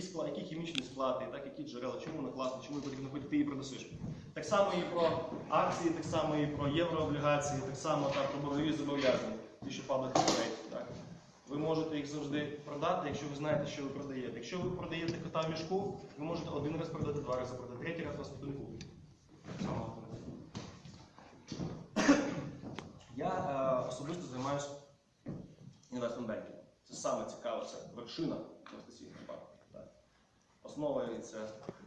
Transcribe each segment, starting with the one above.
який склад, які хімічні склади, так, які джерела, чому вона класна, чому потрібно ти її продасиш. Так само і про акції, так само і про єврооблігації, так само так, про боргові зобов'язання, ті, що public trade, так. Ви можете їх завжди продати, якщо ви знаєте, що ви продаєте. Якщо ви продаєте кота в мішку, ви можете один раз продати, два рази продати, третій раз вас. Саме. Я е, особисто займаюся інвестментбенкінгом. Це саме цікаве, це вершина інвестиційного банку. Основа це.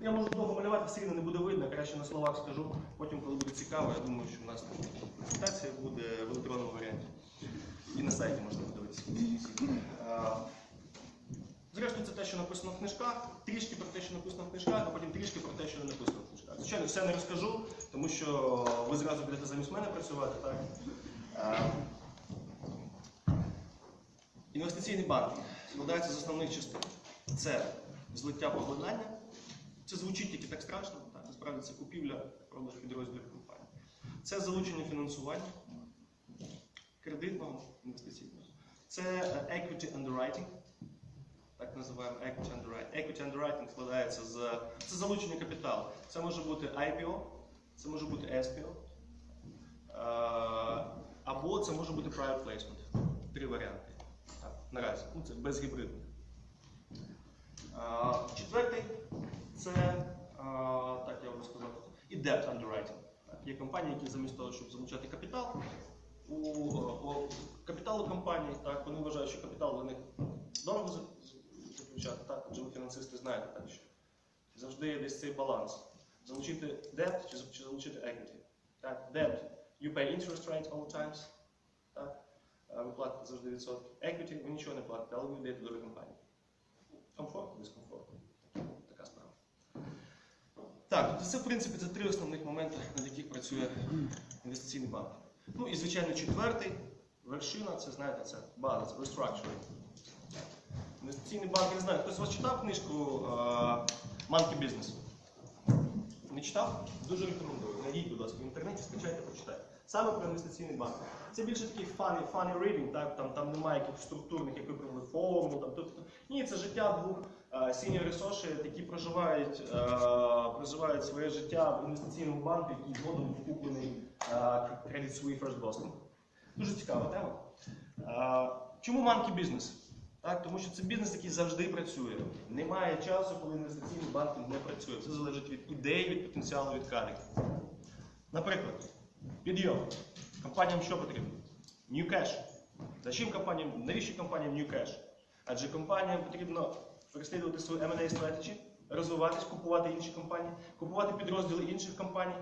Я можу довго малювати, все рівно не буде видно, краще на словах скажу. Потім, коли буде цікаво, я думаю, що в нас презентація буде в електронному варіанті. І на сайті можна подивитися. Зрештою, це те, що написано в книжках, трішки про те, що написано в книжках, а потім трішки про те, що не написано в книжках. Звичайно, все не розкажу, тому що ви зразу будете замість мене працювати. Так? Інвестиційний банк складається з основних частин. Це злиття поглинання. Це звучить тільки так страшно, так, насправді це купівля, продаж підрозділів компанії. Це залучення фінансування кредитного інвестиційного. Це е, equity underwriting, так називаємо equity underwriting. Equity underwriting складається з це залучення капіталу. Це може бути IPO, це може бути SPO, е, або це може бути private placement. Три варіанти. Так, наразі. Ну, це безгібридно. Четвертий це, так я вже сказав, і debt underwriting. Є компанії, які замість того, щоб залучати капітал, у, у капіталу компаній, так, вони вважають, що капітал для них дорого за- за- заключати. Так, адже ви фінансисти знаєте, так, що завжди є десь цей баланс. Залучити debt чи, чи залучити equity. Так, debt, you pay interest rate all times. Так, ви платите завжди відсотки. Equity, ви нічого не платите, але ви даєте долю компанії. Комфорт, дискомфорт. Така справа. Так, тобто це, в принципі, це три основних моменти, над яких працює інвестиційний банк. Ну і, звичайно, четвертий вершина, це знаєте, це база, це restructuring. Інвестиційний банк, я не знаю, хтось з вас читав книжку е, Monkey Business? Не читав? Дуже рекомендую. Найдіть, будь ласка, в інтернеті, скачайте, почитайте. Саме про інвестиційний банк. Це більше такий funny, funny reading, так? Там, там немає якихось структурних, як ви провели формул. Там, тут, ні, це життя двох е, senior associate, які проживають, е, проживають своє життя в інвестиційному банку, який згодом куплений е, Credit Suisse First Boston. Дуже цікава тема. Е, Чому monkey business? Так, тому що це бізнес, який завжди працює. Немає часу, коли інвестиційний банкінг не працює. Це залежить від ідеї, від потенціалу, від кадрів. Наприклад, підйом. Компаніям що потрібно? New cash. Зачем компаніям, навіщо компаніям New cash? Адже компаніям потрібно переслідувати свою M&A strategy, розвиватись, купувати інші компанії, купувати підрозділи інших компаній,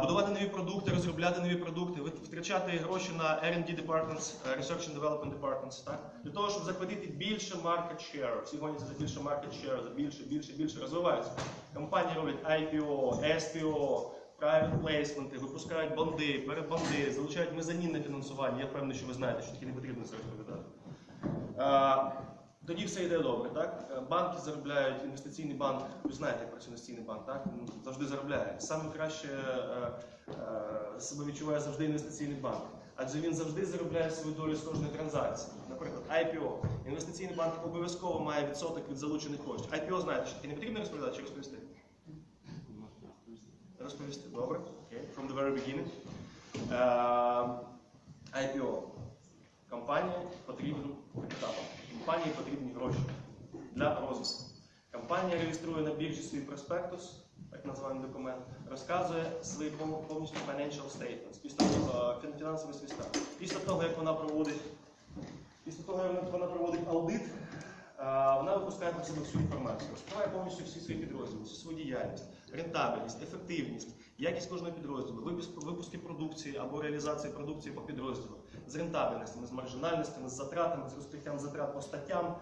будувати нові продукти, розробляти нові продукти, витрачати гроші на R&D departments, е, Research and Development departments, так? для того, щоб захватити більше market share. Всі гоняться за більше market share, за більше, більше, більше розвиваються. Компанії роблять IPO, SPO, private placement, випускають бонди, перебонди, залучають мезонінне фінансування. Я впевнений, що ви знаєте, що таке не потрібно це розповідати. Тоді все йде добре, так? Банки заробляють, інвестиційний банк, ви знаєте, як працює інвестиційний банк, так? Завжди заробляє. Саме краще е, е, себе відчуває завжди інвестиційний банк. Адже він завжди заробляє свою долю з кожної транзакції. Наприклад, IPO. Інвестиційний банк обов'язково має відсоток від залучених коштів. IPO знаєте, що таке не потрібно розповідати чи розповісти? Розповісти, добре. Окей. From the very beginning. Е, IPO. Компанії потрібен капітал. Компанії потрібні гроші для розвитку. Компанія реєструє на біржі свій проспектус, так називаємо документ, розказує свої повністю financial statements, після того, е, фін- фінансові свіста. Після того, як вона проводить, після того, як вона проводить аудит, вона випускає про себе всю інформацію, розкриває повністю всі свої підрозділи, всю свою діяльність, рентабельність, ефективність, якість кожного підрозділу, випуск- випуски продукції або реалізації продукції по підрозділу, з рентабельностями, з маржинальностями, з затратами, з розкриттям затрат по статтям,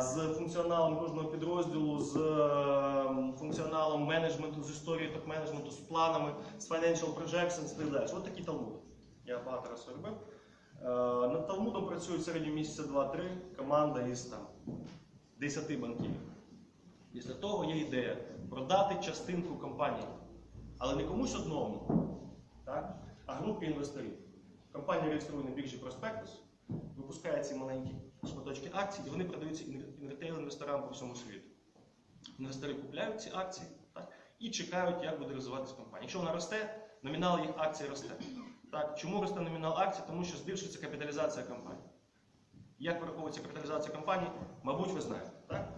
з функціоналом кожного підрозділу, з е, функціоналом менеджменту, з історією топ-менеджменту, з планами, з financial projections і так далі. Ось такий талмуд. Я багато разів робив. Е, Над Талмудом в середньому місяця 2-3 команда із там 10 банків. Після того є ідея продати частинку компанії, але не комусь одному, так? а групі інвесторів. Компанія реєструє на біржі проспектус, випускає ці маленькі шматочки акцій, і вони продаються ін- ін- ритейл інвесторам. інвесторам по всьому світу. Інвестори купляють ці акції так, і чекають, як буде розвиватися компанія. Якщо вона росте, номінал їх акцій росте. Так, чому росте номінал акцій? Тому що збільшується капіталізація компанії. Як вираховується капіталізація компанії, мабуть, ви знаєте. Так?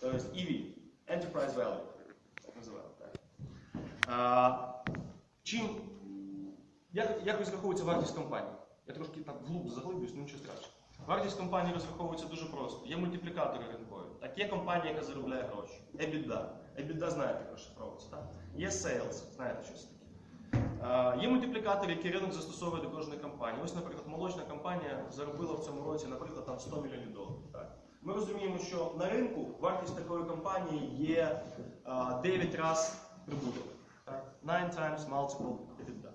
Тобто EV, Enterprise Value, так називаємо. Так? А, чим, як, як розраховується вартість компанії? Я трошки там вглуб заглиблюсь, ну нічого страшного. Вартість компанії розраховується дуже просто. Є мультиплікатори ринкові. Так, є компанія, яка заробляє гроші. EBITDA. EBITDA знаєте, як розшифровується, так? Є sales, знаєте, що це таке. А, Є мультиплікатори, які ринок застосовує до кожної компанії. Ось, наприклад, молочна компанія заробила в цьому році, наприклад, там 100 мільйонів доларів. Ми розуміємо, що на ринку вартість такої компанії є 9 разів прибуток. Так? 9 times multiple EBITDA.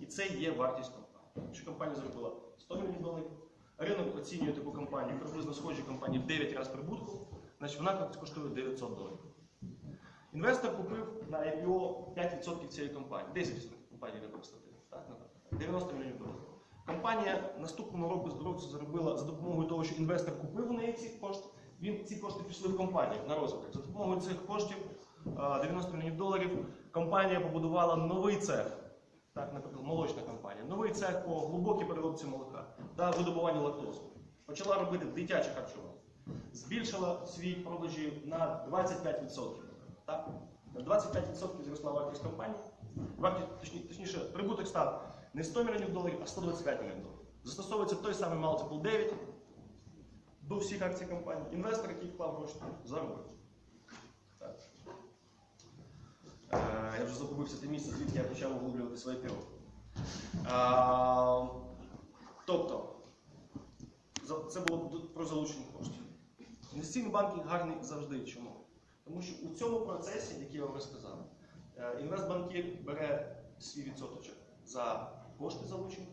І це є вартість компанії. Якщо компанія заробила 100 мільйонів доларів, ринок оцінює таку компанію, приблизно схожі компанії в 9 разів прибутку, значить вона коштує 900 доларів. Інвестор купив на IPO 5% цієї компанії, 10% компанії репрезентативних, так, наприклад, 90 мільйонів доларів. Компанія наступного року року заробила за допомогою того, що інвестор купив у неї ці кошти, він, ці кошти пішли в компанію на розвиток. За допомогою цих коштів 90 мільйонів доларів компанія побудувала новий цех. Так, наприклад, молочна компанія, новий цех по глибокій переробці молока та видобуванню лактози. Почала робити дитяче харчування. Збільшила свій продажі на 25%. Так? На 25% зросла вартість компанії. Точніше, прибуток став не 100 мільйонів доларів, а 125 мільйонів доларів. Застосовується той самий multiple 9 до всіх акцій компанії. Інвестор, який вклав гроші, заробив. Е, Я вже загубився те місце, звідки я почав углублювати своє піро. Е, Тобто, це було про залучення коштів. Інвестиційний банкінг гарний завжди. Чому? Тому що у цьому процесі, який я вам розказав, інвестбанкір бере свій відсоточок за кошти залучені,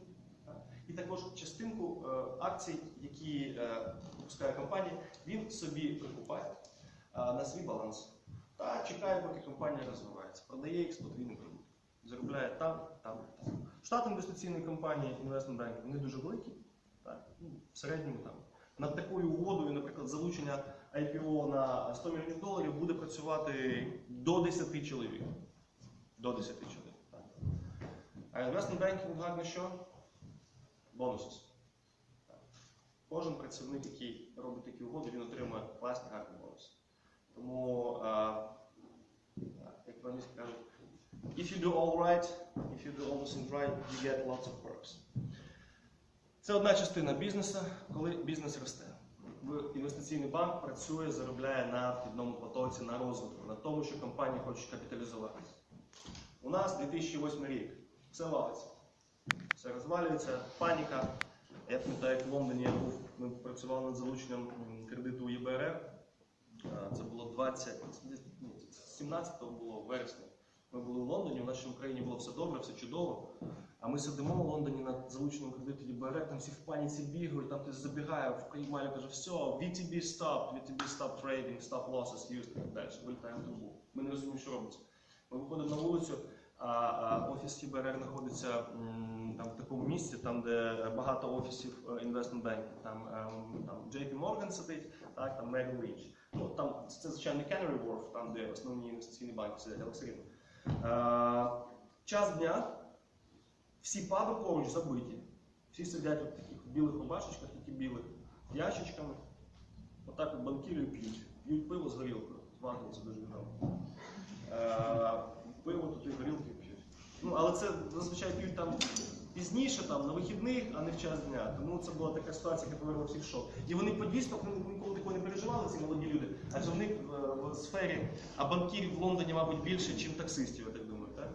і також частинку е, акцій, які е, випускає компанія, він собі прикупає е, на свій баланс та чекає, поки компанія розвивається, продає їх з подвійним прибутком. Заробляє там, там, там. Штат інвестиційної компанії Investment Bank, вони дуже великі, так, ну, в середньому там. Над такою угодою, наприклад, залучення IPO на 100 мільйонів доларів буде працювати до 10 чоловік. До 10 чоловік. А investment banking гарне що? Бонуси. Кожен працівник, який робить такі угоди, він отримує класні гарні бонуси. Тому, так, як вони кажуть, if you do all right, if you do almost right, you get lots of perks. Це одна частина бізнесу, коли бізнес росте. Інвестиційний банк працює, заробляє на вхідному потоці, на розвитку, на тому, що компанії хочуть капіталізуватися. У нас 2008 рік, все валиться, все розвалюється, паніка. Я пам'ятаю, як в Лондоні я був, ми працювали над залученням кредиту у ЄБРР. Це було 20, 17-го було в вересні. Ми були в Лондоні, в нашій Україні було все добре, все чудово. А ми сидимо в Лондоні над залученням кредиту ЄБР, там всі в паніці бігають, там хтось забігає в приймалі, каже, все, VTB stop, VTB stop trading, stop losses, used і так далі. Вилітаємо трубу. Ми не розуміємо, що робиться. Ми виходимо на вулицю, а, офіс ЄБР знаходиться там, в такому місці, там, де багато офісів інвестмент банків. Там, ем, там JP Morgan сидить, так, там Merrill Lynch. Ну, там, це, звичайно, Canary Wharf, там, де основні інвестиційні банки сидять, але все рівно. Час дня, всі паби поруч забиті. Всі сидять в таких білих рубашечках, які білих, ящичками. Отак от банкіри п'ють. П'ють пиво з горілкою. Англії це дуже відомо. Е, Пиво тут і горілки п'ють. Ну, але це зазвичай п'ють там пізніше, там, на вихідних, а не в час дня. Тому це була така ситуація, яка повернула всіх в шок. І вони подійсно вони ніколи такого не переживали, ці молоді люди. Адже в них в, в сфері, а банкірів в Лондоні, мабуть, більше, ніж таксистів, я так думаю. Так?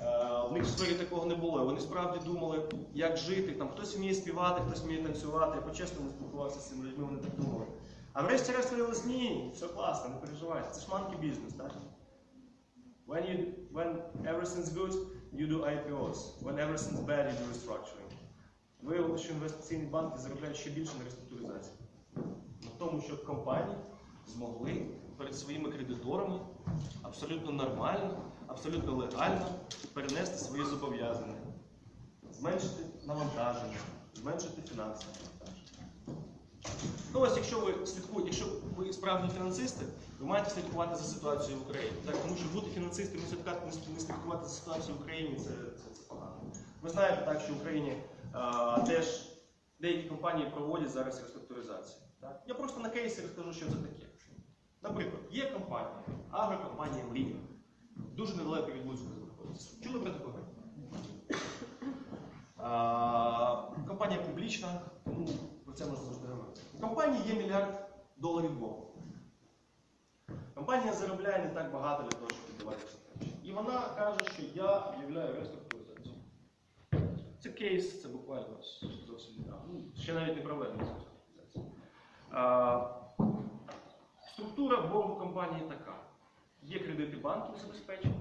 Е, В них в сфері такого не було. Вони справді думали, як жити. Там хтось вміє співати, хтось вміє танцювати. Я по-чесному спілкувався з цими людьми, вони так думали. А врешті-решт виявилось, ні, все класно, не переживайте. Це ж манки бізнес, так? When, you, when everything's good, you do IPOs. When everything's bad, you do restructuring. Виявилося, що інвестиційні банки заробляють ще більше на реструктуризації. На тому, що компанії змогли перед своїми кредиторами абсолютно нормально, абсолютно легально перенести свої зобов'язання, зменшити навантаження, зменшити фінансове навантаження. Ну ось, якщо ви слідкуєте, справжні фінансисти, ви маєте слідкувати за ситуацією в Україні. Так, тому що бути фінансистом і слідкувати, не слідкувати за ситуацією в Україні це, це, це погано. Ви знаєте так, що в Україні а, теж деякі компанії проводять зараз реструктуризацію. Так? Я просто на кейсі розкажу, що це таке. Наприклад, є компанія, агрокомпанія Мрія. Дуже недалеко від Луцька знаходиться. Чули про таку? Компанія публічна, тому про це можна завжди говорити. У компанії є мільярд доларів боргу. Компанія заробляє не так багато для того, щоб віддавати гроші. І вона каже, що я об'являю реструктуризацію. Це кейс, це буквально зовсім недавно. Ну, ще навіть не проведена реструктуризація. Структура боргу компанії така. Є кредити банків забезпечені,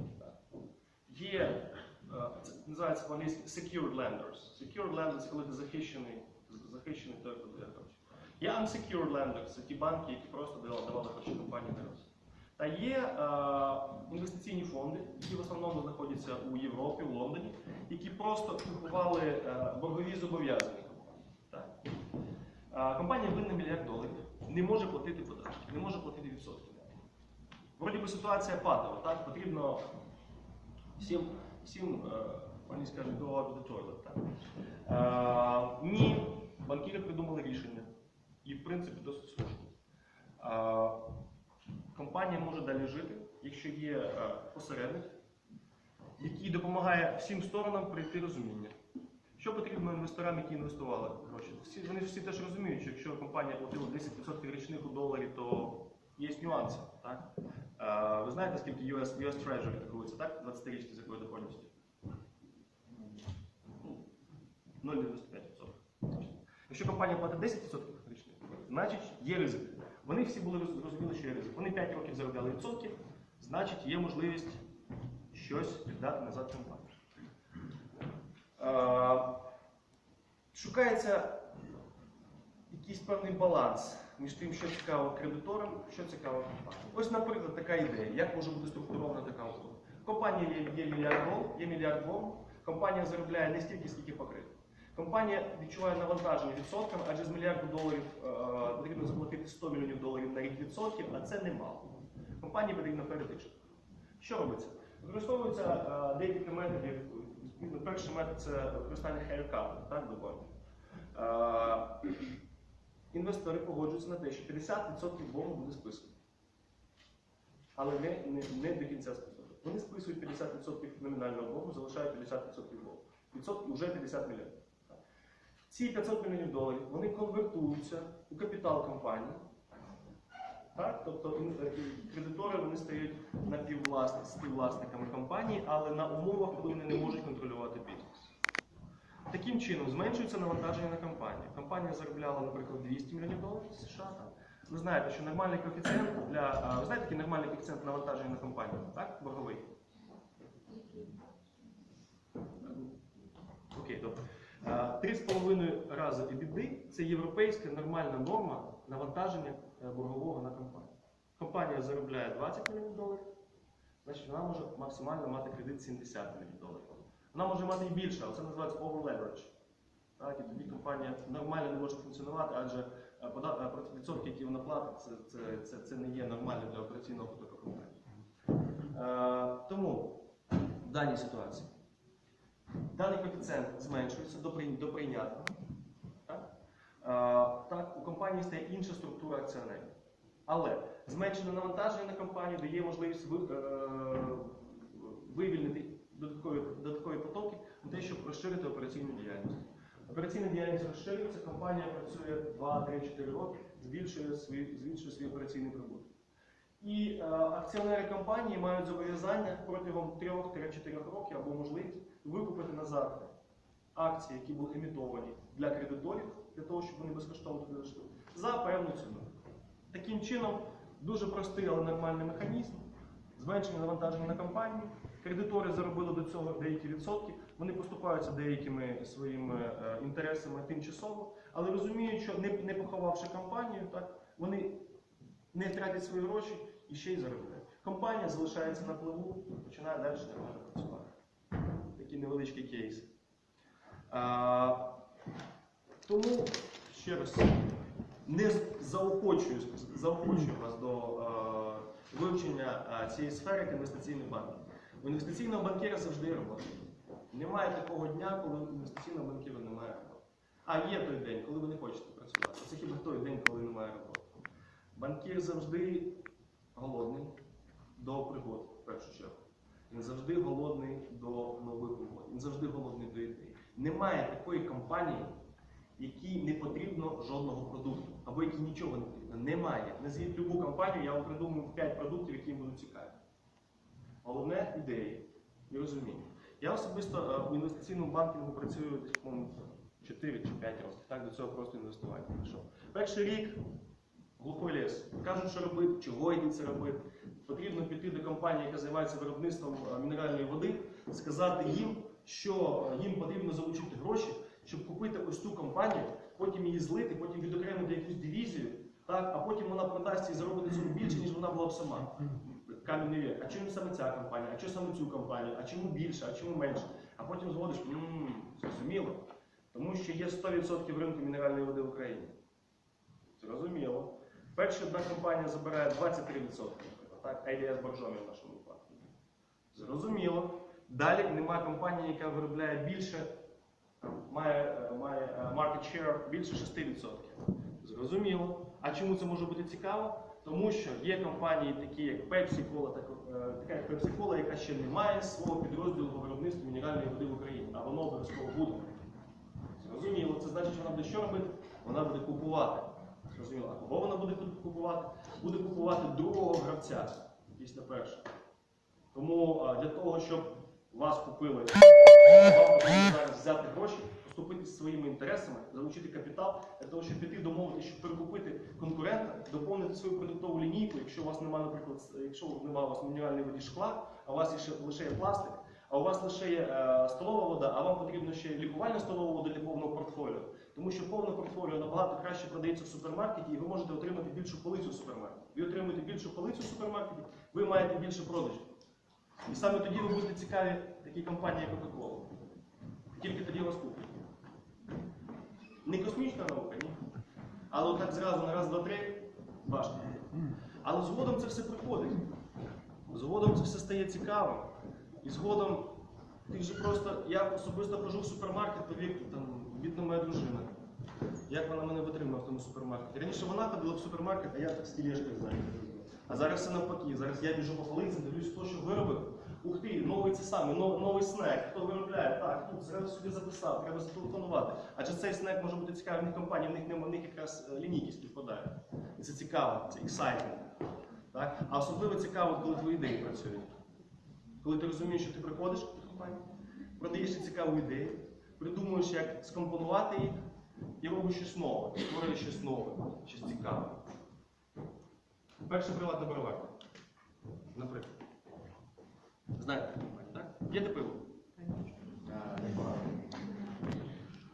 є, е, це називається по-англійськи secured lenders. Secured lenders це коли ти захищений, захищений той, хто дає гроші. Є unsecured lenders, це ті банки, які просто давали, гроші компанії на розвиток. Та є е, інвестиційні фонди, які в основному знаходяться у Європі, в Лондоні, які просто купували е, боргові зобов'язання. Е, компанія винна мільярд доларів, не може платити податки, не може платити відсотки. Вроді би ситуація патова, так? Потрібно всім, всім е, скажуть, of the Е, ні, банкіри придумали рішення. І, в принципі, досить слушно. Е, компанія може далі жити, якщо є е, посередник, який допомагає всім сторонам прийти розуміння. Що потрібно інвесторам, які інвестували гроші? Всі, вони всі теж розуміють, що якщо компанія платила 10% річних у доларі, то є нюанси. Так? Е, ви знаєте, скільки US, US Treasury торгується, так? 20-річки з якою доходністю? Ну, 0,95%. Якщо компанія платить 10% річних, значить є ризик. Вони всі були розуміли, що є ризик. Вони 5 років заробляли відсотки, значить є можливість щось віддати назад компанії. Е, Шукається якийсь певний баланс між тим, що цікаво кредиторам, що цікаво компанії. Ось, наприклад, така ідея, як може бути структурована така услуга. Компанія є, є мільярд є мільярд вол, компанія заробляє не стільки, скільки покрито. Компанія відчуває навантаження відсотками, адже з мільярду доларів е, потрібно заплатити 100 мільйонів доларів на рік відсотків, а це немало. Компанії потрібно передишити. Що робиться? Використовуються е, декілька методів. Ну, Перший метод це використання так. Е, інвестори погоджуються на те, що 50% боргу буде списано. Але не, не, не до кінця списано. Вони списують 50% номінального боргу, залишають 50% боргу. Відсотки вже 50 мільйонів. Ці 500 мільйонів доларів вони конвертуються у капітал компанії. Так? Тобто е, кредитори вони стають співвласниками компанії, але на умовах, коли вони не можуть контролювати бізнес. Таким чином зменшується навантаження на компанію. Компанія заробляла, наприклад, 200 мільйонів доларів США. так? Ви знаєте, що нормальний коефіцієнт для. Ви знаєте, який нормальний коефіцієнт навантаження на компанію? Так? Борговий. 3,5 рази EBITDA – це європейська нормальна норма навантаження е, боргового на компанію. Компанія заробляє 20 млн доларів, значить вона може максимально мати кредит 70 млн доларів. Вона може мати і більше, але це називається over-leverage. І тоді компанія нормально не може функціонувати, адже е, е, відсотки, які вона платить, це, це, це, це не є нормально для операційного потоку компанії. Тому в даній ситуації. Даний коефіцієнт зменшується до, прий- прийнятного. Так? Так, у компанії стає інша структура акціонерів. Але зменшене навантаження на компанію дає можливість е, вивільнити додаткові, додаткові потоки на те, щоб розширити операційну діяльність. Операційна діяльність розширюється, компанія працює 2-3-4 роки, збільшує свій, збільшує свій операційний прибуток. І е, акціонери компанії мають зобов'язання протягом 3-4 років або можливість викупити назад акції, які були емітовані для кредиторів, для того, щоб вони безкоштовно туди зайшли, за певну ціну. Таким чином, дуже простий, але нормальний механізм. Зменшення навантаження на компанію. Кредитори заробили до цього деякі відсотки, вони поступаються деякими своїми е, інтересами тимчасово, але розуміють, що не, поховавши компанію, так, вони не втратять свої гроші і ще й заробляють. Компанія залишається на пливу, починає далі працювати. Такий невеличкий кейс. Тому, ще раз, не заохочую, заохочую вас до вивчення цієї сфери як інвестиційний банк. У інвестиційного банкіра завжди робота. Немає такого дня, коли у інвестиційного банкіра немає роботи. А є той день, коли ви не хочете працювати. Це хіба той день, коли немає роботи. Банкір завжди голодний до пригод, в першу чергу. Він завжди голодний до нових угод. Він завжди голодний до ідей. Немає такої компанії, якій не потрібно жодного продукту, або якій нічого не потрібно. Немає. Назвіть любу компанію, я вам придумаю 5 продуктів, які їм будуть цікаві. Головне ідеї і розуміння. Я особисто е, у інвестиційному банкінгу працюю десь, по-моєму, 4 чи 5 років. Так, до цього просто інвестування пішов. Перший рік глухой ліс. Кажуть, що робити, чого йти це робити. Потрібно піти до компанії, яка займається виробництвом е, мінеральної води, сказати їм, що е, їм потрібно залучити гроші, щоб купити ось ту компанію, потім її злити, потім відокремити якусь дивізію, так, а потім вона продасть і заробить цьому більше, ніж вона була б сама. Кам'яний вік. А чому саме ця компанія? А чому саме цю компанію? А чому більше, а чому менше? А потім згодиш, зрозуміло. Тому що є 100% ринку мінеральної води в Україні. Зрозуміло. Перша одна компанія забирає 23%, наприклад, так? ADS Боржомі в нашому випадку. Зрозуміло. Далі немає компанії, яка виробляє більше, має, е, має е, market share більше 6%. Зрозуміло. А чому це може бути цікаво? Тому що є компанії, такі як Pepsi Cola, е, така як Pepsi Cola, яка ще не має свого підрозділу по виробництву мінеральної води в Україні, а воно обов'язково буде. Зрозуміло, це значить, що вона буде що робити? Вона буде купувати. Зрозуміло, а кого вона буде купувати? Буде купувати другого гравця після першого. Тому для того, щоб вас купили, зараз взяти гроші, поступити своїми інтересами, залучити капітал, для того, щоб піти домовитися, щоб перекупити конкурента, доповнити свою продуктову лінійку, якщо у вас немає, наприклад, якщо немає у вас мінеральної воді шкла, а у вас ще, лише є пластик, а у вас лише є е, столова вода, а вам потрібно ще лікувальна столова вода для повного портфоліо. Тому що повне портфоліо набагато краще продається в супермаркеті, і ви можете отримати більшу полицю в супермаркеті. Ви отримуєте більшу полицю в супермаркеті, ви маєте більше продажів. І саме тоді ви будете цікаві такій компанії, як Coca-Cola. Тільки тоді вас куплять. Не космічна наука, ні. Але отак зразу на раз, два, три важко. Але згодом це все приходить. Згодом це все стає цікавим. І згодом ти вже просто. Я особисто хожу в супермаркет, повірте, там бідна моя дружина. Як вона мене витримує в тому супермаркеті? Раніше вона ходила в супермаркет, а я так з тележкою знаю. А зараз все навпаки. Зараз я біжу по полиці, дивлюсь, хто що виробив. Ух ти, новий це саме, нов- новий снек, хто виробляє, так, тут зразу собі записав, треба зателефонувати. Адже цей снек може бути цікавий в них компанії, в них нема в них якраз е, лінійки співпадають. І це цікаво, це ексайтинг. А особливо цікаво, коли твої ідеї працюють. Коли ти розумієш, що ти приходиш в компанію, продаєш цікаву ідею, придумуєш, як скомпонувати їх, і робиш щось нове, створюєш щось нове, щось цікаве. Перше приватне броварня. Наприклад. Знаєте так? П'єте пиво?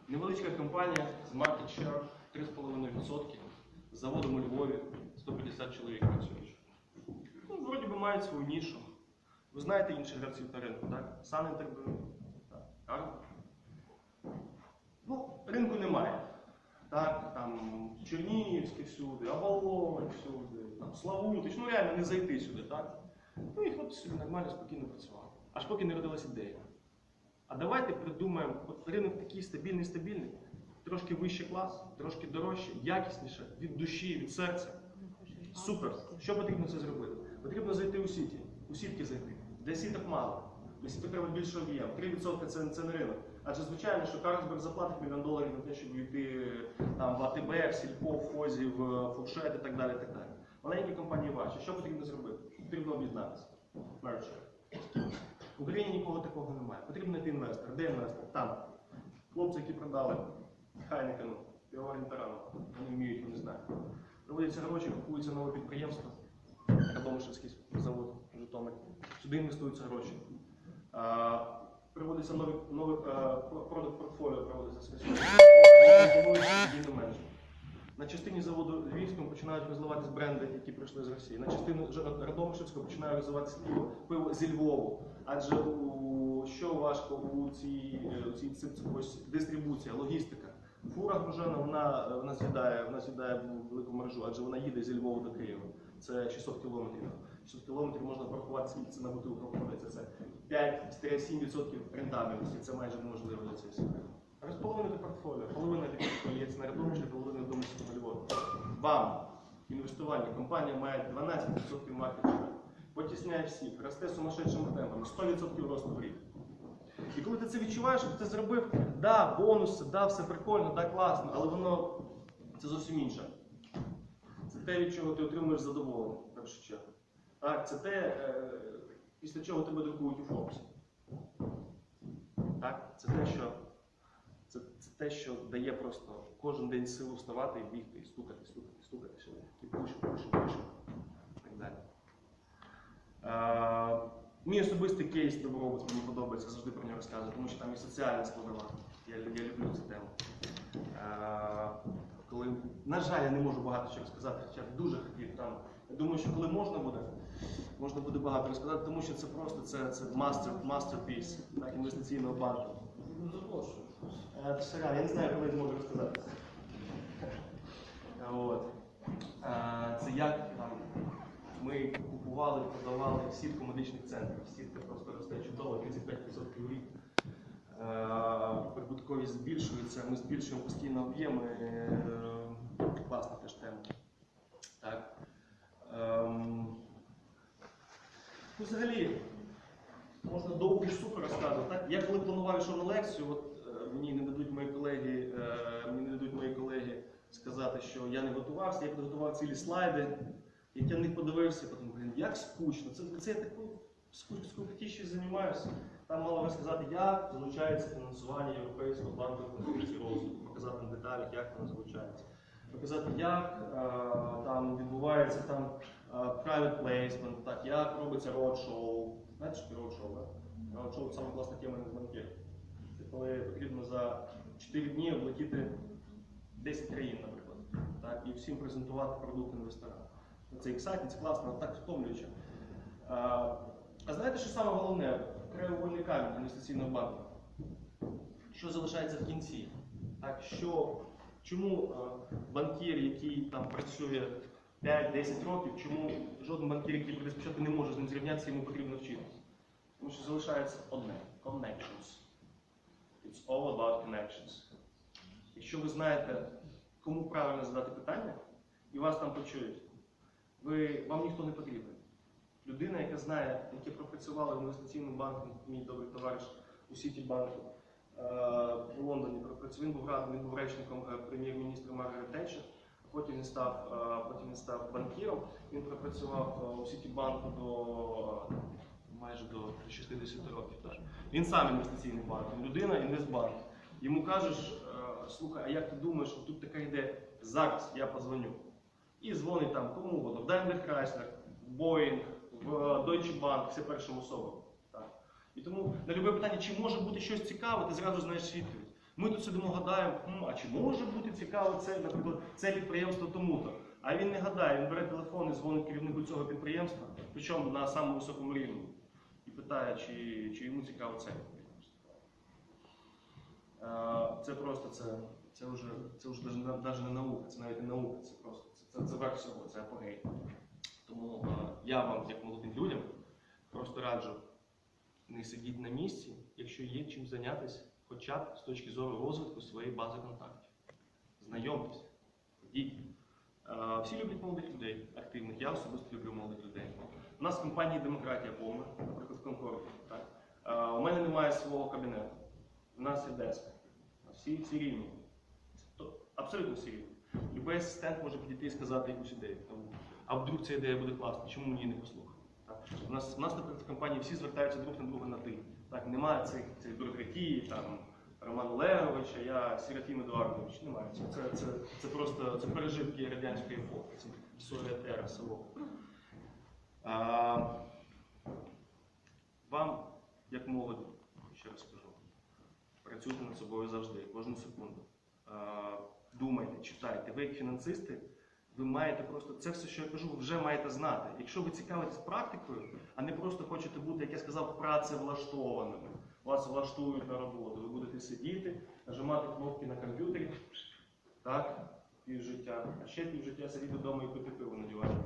Невеличка компанія з market share 3,5%. З заводом у Львові 150 чоловік працюють. Ну, вроді би мають свою нішу. Ви знаєте інших гравців на ринку, так? Санінтербру, так, Карл. Ну, ринку немає. Так, там Чернігівське всюди, Авалон всюди, там Славутич, ну реально не зайти сюди, так? Ну і хлопці собі нормально, спокійно працювали. Аж поки не родилась ідея. А давайте придумаємо, от ринок такий стабільний, стабільний, трошки вищий клас, трошки дорожче, якісніше, від душі, від серця. Супер. Що потрібно це зробити? Потрібно зайти у сіті, у сітки зайти. Для сіток мало. Для сіток треба більше об'єм. 3% це, це не ринок. Адже звичайно, що Карлсберг заплатить мільйон доларів на те, щоб війти там, в АТБ, в Сільпо, в Фозі, в Фуршет і так далі. так далі. Маленькі компанії важче. Що потрібно зробити? Потрібно об'єднатися. Мерджер. В Україні нікого такого немає. Потрібно знайти інвестора. Де інвестор? Там. Хлопці, які продали Хайнекену, півоварін Тарану. Вони вміють, вони знають. Проводяться гроші, купується нове підприємство, Радомишльський завод в Житомирі. Сюди інвестуються гроші. А, Приводиться новий, новий продукт портфоліо, проводиться менеджмент. На частині заводу Львівському починають розвиватись бренди, які прийшли з Росії. На частині Ж- Радомишльського починає розвиватися пиво, пиво зі Львову. Адже у, що важко у цій, е, у цій дистрибуція, логістика. Фура гружена, вона, е, вона з'їдає, вона велику мережу, адже вона їде зі Львова до Києва. Це 600 кілометрів. 600 кілометрів можна порахувати, скільки це на бутилку обходиться. Це 5-7% рентабельності. Це майже неможливо для цього всього. Розполовинити портфоліо, половина портфоліо є на рядовищі, половина на Львові. Вам інвестування компанія має 12% маркетингу. Потісняє всіх, росте сумасшедшими темпами, 100% росту в рік. І коли ти це відчуваєш, ти зробив, да, бонуси, да, все прикольно, да, класно, але воно це зовсім інше. Те, від чого ти отримуєш задоволення, в першу чергу. Так, це те, е, після чого тебе друкують у Форбсі. Так, це те, що це, це те, що дає просто кожен день силу вставати і бігти, і стукати, стукати, стукати, і пуш, пуш, пуш, і так далі. Е, Мій особистий кейс добробут мені подобається завжди про нього розказувати, тому що там і соціальна складова. Я, я люблю цю тему. Е, коли, на жаль, я не можу багато чого розказати, хоча дуже хотів там. Я думаю, що коли можна буде, можна буде багато розказати, тому що це просто це, це мастер, masterpiece так, інвестиційного банку. Запрошую. Е, я не знаю, коли я зможу розказати. Е, От. Е, Це як там, ми купували, продавали сітку медичних центрів. Сітка просто росте чудово, 35% в рік. Прибутковість збільшується, ми збільшуємо постійно об'єми. Класна теж тема. Так. Ем, Ну, взагалі, можна довго і супер розказувати. Так? Я коли планував йшов на лекцію, от е, мені не дадуть мої колеги, е, мені не дадуть мої колеги сказати, що я не готувався, я підготував цілі слайди, як я на них подивився, потім, блін, як скучно. Це, це я такою скучною займаюся. Там мало розказати, як залучається фінансування Європейського банку розвитку, показати на деталях, як воно залучається. Показати, як е, там відбувається там е, private placement, так, як робиться roadshow. Знаєте, що roadshow, так? Roadshow це саме класна тема на банкір. Це коли потрібно за 4 дні облетіти 10 країн, наприклад, так, і всім презентувати продукти інвестора. Це exciting, це класно, але так втомлююче. А, а знаєте, що саме головне? Краєвольний камінь інвестиційного банку. Що залишається в кінці? Так, що, чому е, банкір, який там працює 5-10 років, чому жоден банкір, який прийде спочатку, не може з ним зрівнятися, йому потрібно вчитися? Тому що залишається одне connections. It's all about connections. Якщо ви знаєте, кому правильно задати питання, і вас там почують, ви, вам ніхто не потрібен. Людина, яка знає, яка пропрацювала в інвестиційному банку, мій добрий товариш у Сітібанку е, в Лондоні, пропрацював, він був радий, він був речником е, прем'єр-міністра Маргарет Тетчер, потім він став, е, потім він став банкіром. Він пропрацював е, у Сітібанку до е, майже до 60 років. Так. Він сам інвестиційний банк, він людина інвестбанк. Йому кажеш, е, слухай, а як ти думаєш, що тут така йде зараз, я позвоню. І дзвонить там кому угодно, в Chrysler, в Boeing, в Deutsche Bank, все першим особам. І тому на любе питання, чи може бути щось цікаве, ти зразу знаєш відповідь. Ми тут сидимо, гадаємо, «М, а чи може бути цікаво це, наприклад, це підприємство тому-то. А він не гадає, він бере телефон і дзвонить керівнику цього підприємства, причому на самому високому рівні, і питає, чи, чи йому цікаво це підприємство. Це просто це, це вже це вже навіть, не наука, це навіть не наука, це просто це, це, це верх всього, це апогей. Тому я вам, як молодим людям, просто раджу не сидіти на місці, якщо є чим зайнятися, хоча б з точки зору розвитку своєї бази контактів. Знайомтесь, ходіть. Е, Всі люблять молодих людей, активних. Я особисто люблю молодих людей. У нас в компанії демократія повна, наприклад, в Конкорді. Е, У мене немає свого кабінету. У нас є деск. Всі, всі рівні. Абсолютно всі рівні. Любий асистент може підійти і сказати якусь ідею. А вдруг ця ідея буде класна, чому мені не послухати? У нас, у нас, наприклад, в компанії всі звертаються друг на друга на ти. Так, немає цих, цих бюрократії, там, Романа Леговича, я Серафім Едуардович. Немає. Це, це, це, просто це пережитки радянської епохи, совєт ера село. Вам, як молоді, ще раз скажу, працюйте над собою завжди, кожну секунду. А, думайте, читайте. Ви як фінансисти, ви маєте просто це все, що я кажу, ви вже маєте знати. Якщо ви цікавитесь практикою, а не просто хочете бути, як я сказав, працевлаштованими, вас влаштують на роботу. Ви будете сидіти, нажимати кнопки на комп'ютері, так, півжиття, а ще півжиття сидіти вдома і пити пиво на дивані.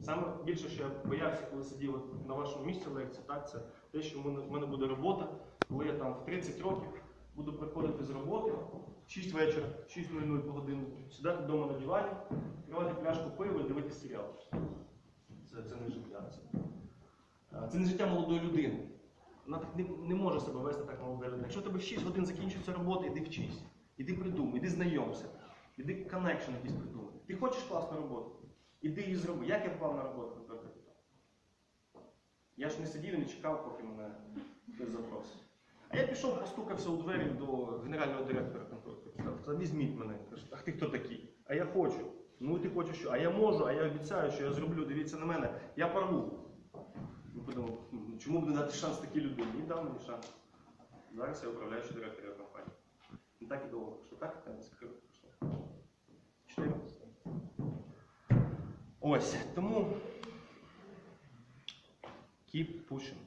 Саме більше, що я боявся, коли сидів на вашому місці лекції, так, це те, що в мене буде робота, коли я там в 30 років буду приходити з роботи, 6 вечора, 6.00 по годину, сідати вдома на дивані, відкривати пляшку пива і дивитися серіал. Це, це не життя. Це, це не життя молодої людини. Вона так не, не може себе вести так молода людина. Якщо в тебе 6 годин закінчується робота, іди вчись, іди придумай, іди знайомся, іди коннекшн якийсь придумай. Ти хочеш класну роботу? Іди її зроби. Як я попав на роботу? Я ж не сидів і не чекав, поки мене хтось запросить. Я пішов, постукався у двері до генерального директора контору. Сказав, візьміть мене. Каже, а ти хто такий? А я хочу. Ну ти хочеш що? А я можу, а я обіцяю, що я зроблю. Дивіться на мене. Я порву. Він подумав, чому б не дати шанс такій людині? І дав мені шанс. Зараз я управляючий директор компанії. Не так і довго, що так, скільки років? Чотири. Ось, тому Keep Pushing.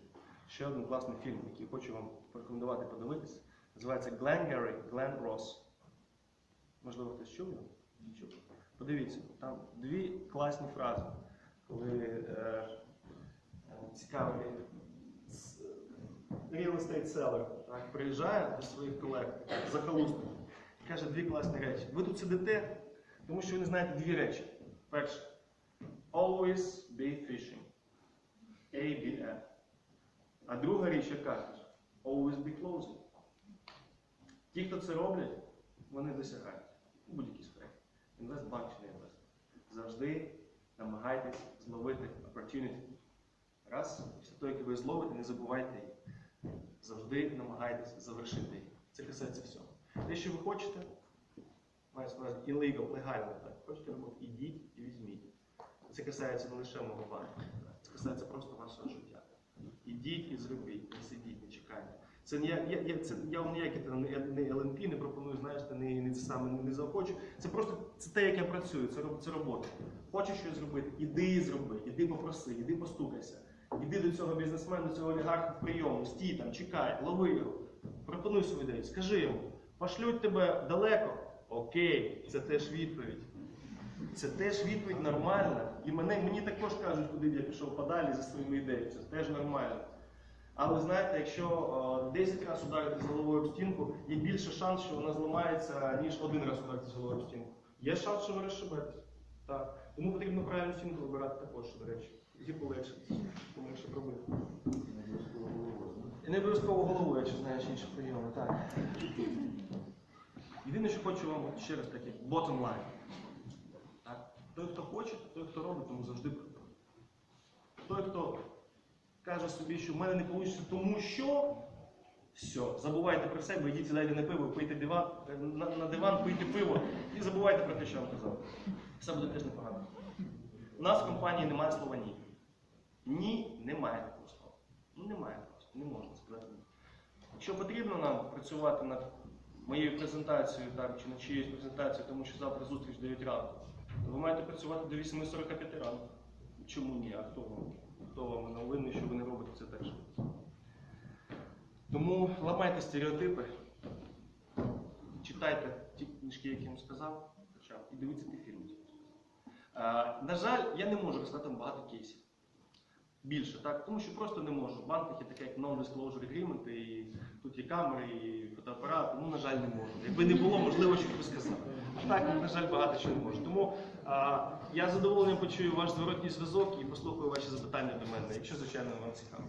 Ще один класний фільм, який хочу вам порекомендувати подивитися. Називається Glengarry Glen Ross. Можливо, хтось чув його? Чув. Подивіться, там дві класні фрази, коли е, цікавий real estate seller так, приїжджає до своїх колег за захолустних і каже дві класні речі. Ви тут сидите, тому що ви не знаєте дві речі. Перше, always be fishing. ABF. А друга річ, яка always be closing. Ті, хто це роблять, вони досягають у будь-якій сфері. Інвестбанк чи не інвест. Завжди намагайтесь зловити opportunity. Раз, після того, як ви зловите, не забувайте її. Завжди намагайтесь завершити її. Це касається всього. Те, що ви хочете, на увазі illegal, легально, так, хочете роботу, ідіть і візьміть. Це касається не лише мого банку, це касається просто вашого життя. Ідіть і зробіть, не сидіть, не чекайте. Це не я, я, це, я вам ніякі не, не ЛНП не пропоную, знаєш, не, не це саме не, не заохочу. Це просто це те, як я працюю, це, це робота. Хочеш щось зробити, іди зроби, іди попроси, іди постукайся. Іди до цього бізнесмена, до цього олігарха в прийому, стій там, чекай, лови його, пропонуй свою ідею, скажи йому, пошлють тебе далеко. Окей, це теж відповідь. Це теж відповідь нормальна. І мене, мені також кажуть, куди б я пішов подалі зі своїми ідеями. Це теж нормально. Але знаєте, якщо е, 10 разів ударити з головою об стінку, є більше шанс, що вона зламається, ніж один раз ударити з головою об стінку. Є шанс, що ви розшибетесь. Так. Тому потрібно правильну стінку вибирати також, до речі. Тоді полегше, полегше пробити. Не обов'язково головою, якщо знаєш інші прийоми. Так. Єдине, що хочу вам ще раз таке, bottom line. Так? Той, хто хоче, той, хто робить, тому завжди. Той, хто каже собі, що в мене не вийде, тому що все, забувайте про себе, йдіть сідайте на пиво, пийте диван, е, на, на диван, пийте пиво і забувайте про те, що я вам казав. Все буде теж непогано. У нас в компанії немає слова ні. Ні, немає такого слова. Ну немає просто, не можна сказати ні. Якщо потрібно нам працювати над моєю презентацією там, чи над чиєюсь презентацією, тому що завтра зустріч 9 ранку, то ви маєте працювати до 8.45 ранку. Чому ні? А хто вам? Хто вам не винний, що ви не робите це теж? Тому ламайте стереотипи, читайте ті книжки, які я вам сказав, і дивіться ті фільми. які. На жаль, я не можу розказати багато кейсів. Більше, так? Тому що просто не можу. В банках є таке як non-disclosure agreement, і тут є камери, і фотоапарати. Ну, на жаль, не можу. Якби не було, можливо, що б сказав. А так, на жаль, багато чого не можу. Тому я з задоволенням почую ваш зворотній зв'язок і послухаю ваші запитання до мене, якщо, звичайно, вам цікаво.